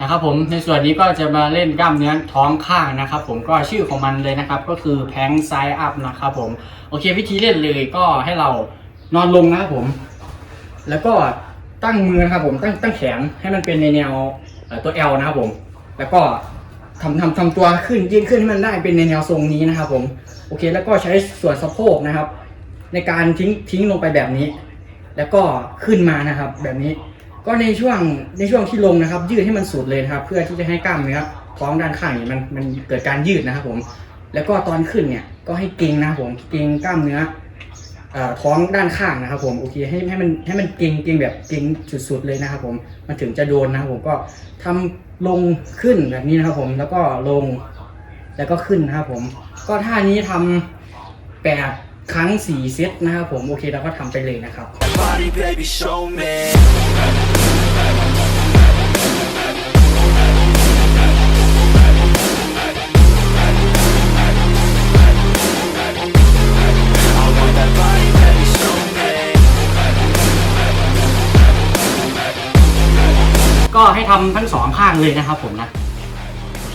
นะครับผมในส่วนนี้ก็จะมาเล่นกล้ามเนื้อท้องข้างนะครับ ผมก็ชื่อของมันเลยนะครับ ก็คือแพงไซอัพนะครับผมโอเควิธีเล่นเลยก็ให้เรานอนลงนะครับผม แล้วก็ตั้งมือนะครับผมตั้งตั้งแขนให้มันเป็นในแนวตัว L นะครับผม แล้วก็ทำทำทำตัวขึ้นยืนขึ้นให้มันได้เป็นในแนวทรงนี้นะครับผมโอเค แล้วก็ใช้ส่วนสะโพกนะครับ ในการทิ้งทิ้งลงไปแบบนี้ แล้วก็ขึ้นมานะครับ แบบนี้ ก็ในช่วงในช่วงที่ลงนะครับ ยืดให้มันสุดเลยครับ เพื่อที่จะให้กล้ามเนื้อท้องด้านข้างเนี่ยมันมันเกิดการยืดนะครับผม แล้วก็ตอนขึ้นเนี่ยก็ให้เกร็งนะครับผมเกร็งกล้ามเนื้อท้องด้านข้างนะครับผมโอเคให้ให้มันให้มันเกรงเกรงแบบเกรงสุดๆเลยนะครับผมมันถึงจะโดนนะครับผมก็ทำลงขึ้นแบบนี้นะครับผมแล้วก็ลงแล้วก็ขึ้นนะครับผม ก็ท่านี้ทำแปด ครั้งสี่เซตนะครับผมโอเคเราก็ทำไปเลยนะครับ Body, baby, show me. ก็ให้ทำทั้งสองข้างเลยนะครับผมนะ